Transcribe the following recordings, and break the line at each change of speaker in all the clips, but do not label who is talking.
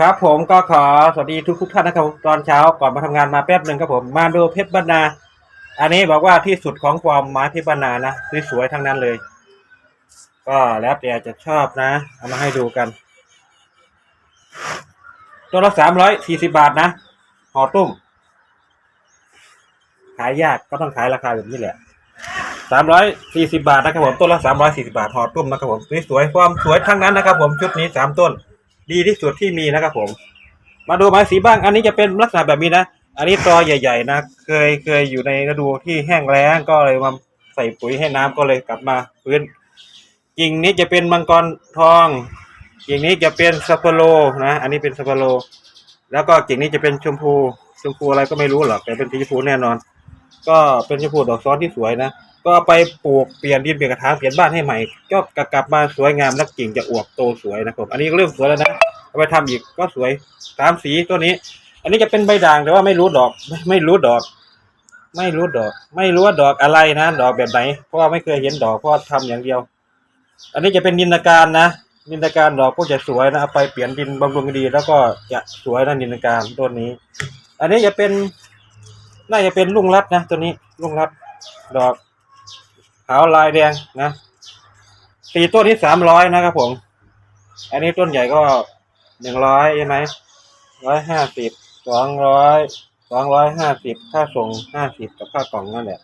ครับผมก็ขอสวัสดีทุกทุกท่านนะครับตอนเช้าก่อนมาทำงานมาแป๊บหนึ่งครับผมมาดูเพชรบรรณา อันนี้บอกว่าที่สุดของความไม้เพชรบรรณานะสวยๆทั้งนั้นเลย ก็แล้วแต่จะชอบนะ เอามาให้ดูกัน ตัวละสามร้อยสี่สิบาทนะห่อตุ้ม ขายยากก็ต้องขายราคาแบบนี้แหละสามร้อยสี่สิบาทนะครับผมต้นละสามร้อยสี่สิบาทห่อตุ้มนะครับผมสวยๆความสวยทั้งนั้นนะครับผมชุดนี้สามต้น ดีที่สุดที่มีนะครับผม มาดูไม้สีบ้าง อันนี้จะเป็นลักษณะแบบนี้นะอันนี้ตอใหญ่ ๆ นะ เคยเคยอยู่ในฤดูที่แห้งแล้งก็เลยมาใส่ปุ๋ยให้น้ำก็เลยกลับมาพื้นกิ่งนี้จะเป็นมังกรทองกิ่งนี้จะเป็นสเปโรนะ อันนี้เป็นสเปโรแล้วก็กิ่งนี้จะเป็นชมพูชมพูอะไรก็ไม่รู้หรอกแต่เป็นสีชมพูแน่นอน ก็เป็นชมพูดอกซ้อนที่สวยนะ ก็ไปปลูกเปลี่ยนดินเปลี่ยนกระถางเปลี่ยนบ้านให้ใหม่ ก็กลับมาสวยงามแล้วกิ่งจะอวบโตสวยนะครับ อันนี้ก็เริ่มสวยแล้วนะเอาไปทำอีกก็สวยตามสีตัวนี้ อันนี้จะเป็นใบด่างแต่ว่าไม่รู้ดอกไม่ไม่รู้ดอก ไม่รู้ดอก ไม่รู้ว่าดอกอะไรนะ ดอกแบบไหน เพราะว่าไม่เคยเห็นดอกเพราะทำอย่างเดียว อันนี้จะเป็นนินนาการนะนินนาการดอกก็จะสวยนะเอาไปเปลี่ยนดินบำรุงดี แล้วก็จะสวยนะนินนาการต้นนี้ อันนี้จะเป็นน่าจะเป็นลุงรัดนะตัวนี้ลุงรัดดอก ขาวลายแดงนะสี่ต้นที่สามร้อยนะครับผม อันนี้ต้นใหญ่ก็หนึ่งร้อยใช่ไหมร้อยห้าสิบสองร้อยสองร้อยห้าสิบค่าส่งห้าสิบกับค่ากล่องนั่นแหละ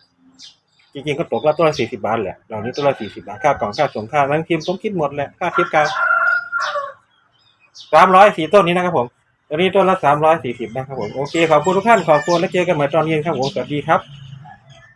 จริงๆก็ตกละต้นละสี่สิบาทแหละเหล่านี้ต้นละสี่สิบาทค่ากล่องค่าส่งค่านั้งทีมผมคิดหมดแหละค่าทิปการสามร้อยสี่ต้นนี้นะครับผมตัวนี้ต้นละสามร้อยสี่สิบนะครับผม โอเค ขอบคุณทุกท่านขอบคุณแล้วเจอกันใหม่ตอนเย็นครับผมสวัสดีครับ